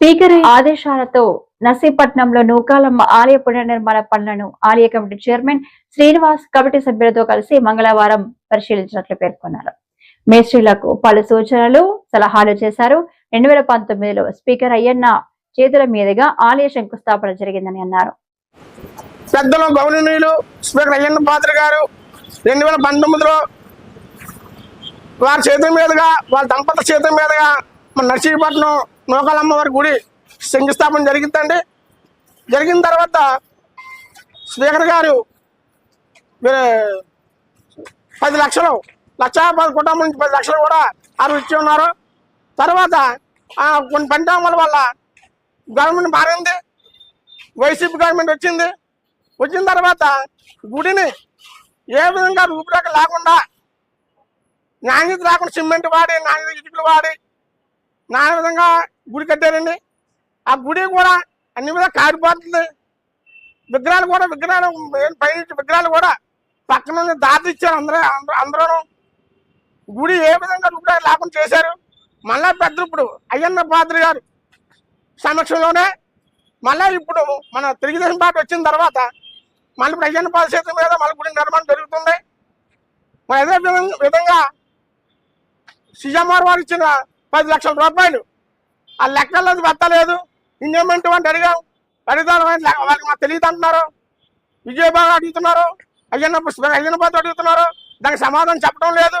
Speaker. ఆదేశాలతో నర్సీపట్నంలో నూకాలమ్మ ఆలయ పునర్నిర్మాణ పనులను ఆలయ కమిటీ చైర్మన్ శ్రీనివాస్ కమిటీ సభ్యులతో కలిసి మంగళవారం పరిశీలించినట్లు పేర్కొన్నారు. మేస్త్రీలకు పలు సూచనలు సలహాలు చేశారు. రెండు వేల పంతొమ్మిదిలో స్పీకర్ అయ్యన్న చేతుల మీదుగా ఆలయ శంకుస్థాపన జరిగిందని అన్నారు. పెద్దలు గౌరవనీయులు స్పీకర్ అయ్యన్న పాత్ర గారు రెండు వేల పంతొమ్మిదిలో వారి చేతుల మీదుగా వాళ్ళ దంపతుల చేతుల మీదుగా మన నర్సీపట్నం నూకాలమ్మ వారి గుడి శంకుస్థాపన జరిగిందండి. జరిగిన తర్వాత స్పీకర్ గారు మీరు పది లక్షలు లక్ష పది కుటుంబం నుంచి పది లక్షలు కూడా ఆరు ఇచ్చి ఉన్నారు. తర్వాత ఆ, కొన్ని పంచాంగాల వల్ల గవర్నమెంట్ మారింది. వైసీపీ గవర్నమెంట్ వచ్చింది. వచ్చిన తర్వాత గుడిని ఏ విధంగా రూపురేఖ లేకుండా నాణ్యత లేకుండా సిమెంట్ వాడి నాణ్యత ఇటుకలు వాడి నాన్న విధంగా గుడి కట్టారండి. ఆ గుడి కూడా అన్ని మీద కారిపోతుంది. విగ్రహాలు కూడా విగ్రహాలు పైనుంచి విగ్రహాలు కూడా పక్కన ఉన్న దాత ఇచ్చారు అందరూ అందరూ గుడి ఏ విధంగా రూపాయలు లాభం చేశారు? మళ్ళా పెద్దలు ఇప్పుడు అయ్యన్న పాత్రి గారు సమక్షంలోనే మళ్ళీ ఇప్పుడు మన తెలుగుదేశం పార్టీ వచ్చిన తర్వాత మళ్ళీ ఇప్పుడు అయ్యన్న పాద చేతుల మీద మళ్ళీ గుడి నిర్మాణం జరుగుతుంది. మరి అదే విధంగా- విధంగా సీఎంఆర్ వారు ఇచ్చిన పది లక్షల రూపాయలు ఆ లెక్కల్లో అది పెట్టలేదు ఇంజమెంట్ అంటే అడిగాం అడుగుతాను వాళ్ళకి మాకు తెలియదు అంటున్నారు. విజయబాబు అడుగుతున్నారు. అయ్యన్న పుస్తకం అడుగుతున్నారు. దానికి సమాధానం చెప్పడం లేదు.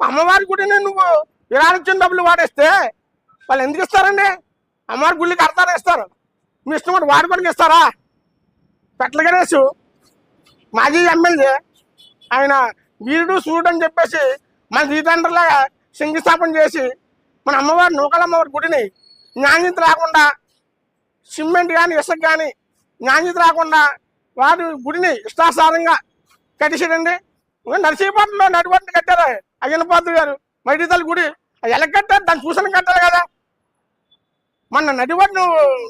అమ్మవారి గుడిని నువ్వు విరాళించిన డబ్బులు వాడేస్తే వాళ్ళు ఎందుకు ఇస్తారండి? అమ్మవారి గుళ్ళకి కడతారా ఇస్తారు. మీ ఇష్టం కూడా వాడుకోవడానికి ఇస్తారా? పెట్ల గణేష్ మాజీ ఎమ్మెల్యే ఆయన వీరుడు సూర్యుడు అని చెప్పేసి మన జీతండ్రులాగా శంకుస్థాపన చేసి మన అమ్మవారి నూకలమ్మవారి గుడిని నాణ్యత రాకుండా సిమెంట్ కానీ ఇసుక కానీ నాణ్యత రాకుండా వారి గుడిని ఇష్టాసారంగా కట్టేసాడండి ఇంకా నరసీపట్నంలో నడిపట్టు కట్టారు అయ్యన్న పాత్ర గారు. మైడితల గుడి అది ఎలా కట్టారు? దాన్ని చూసిన కట్టారు కదా. మన నడివడ్డు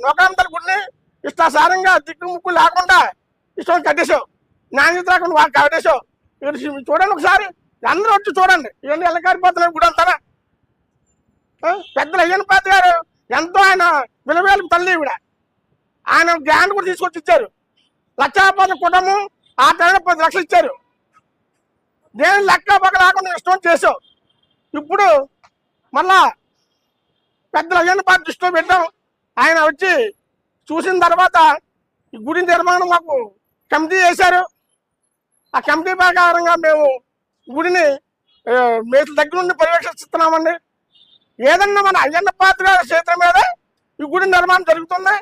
నూకలమ్మతల గుడిని ఇష్టాసారంగా దిక్కు ముక్కు లేకుండా ఇష్టం కట్టేశావు. నాణ్యత రాకుండా వాళ్ళు కట్టేశావు. ఇక్కడ చూడండి ఒకసారి. అందరూ వచ్చి చూడండి. ఇవన్నీ ఎలా కారిపోతున్నారు గుడి అంతారా పెద్దలు అయ్యన్ పాత గారు ఎంతో ఆయన విలువేలు తల్లి ఇవిడ ఆయన గ్రాండ్ కూడా తీసుకొచ్చి ఇచ్చారు. లక్షాపతి కుటుంబం ఆ టైంలో పది లక్షలు ఇచ్చారు. దేని లెక్క పక్క రాకుండా ఇష్టం చేసావు ఇప్పుడు మళ్ళా పెద్దలు అయ్యన్న పాత్ర దృష్టిలో పెట్టాం. ఆయన వచ్చి చూసిన తర్వాత ఈ గుడి నిర్మాణం మాకు కమిటీ చేశారు. ఆ కమిటీ ప్రకారంగా మేము గుడిని ఆ, మేతుల దగ్గర నుండి పర్యవేక్షిస్తున్నామండి ఏదన్నా మన అయ్యన్న పాత్ర క్షేత్రం మీద ఈ గుడి నిర్మాణం జరుగుతుంది.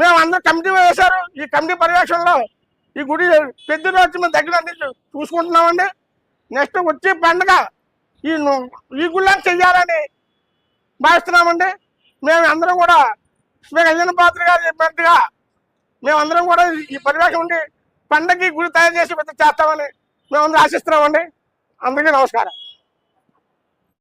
మేము అందరూ కమిటీ వేశారు. ఈ కమిటీ పర్యవేక్షణలో ఈ గుడి పెద్ద రోజు మేము దగ్గర అన్ని చూసుకుంటున్నామండి. నెక్స్ట్ వచ్చే పండుగ ఈ ఈ గుళ్ళని చెయ్యాలని భావిస్తున్నామండి. మేము అందరం కూడా మేము అయ్యన్న పాత్ర గారు చెప్పినట్టుగా మేమందరం కూడా ఈ పర్యవేక్షణ ఉండి పండగకి గుడి తయారు చేసి పెద్ద చేస్తామని మేమందరం ఆశిస్తున్నామండి. అందరికీ నమస్కారం.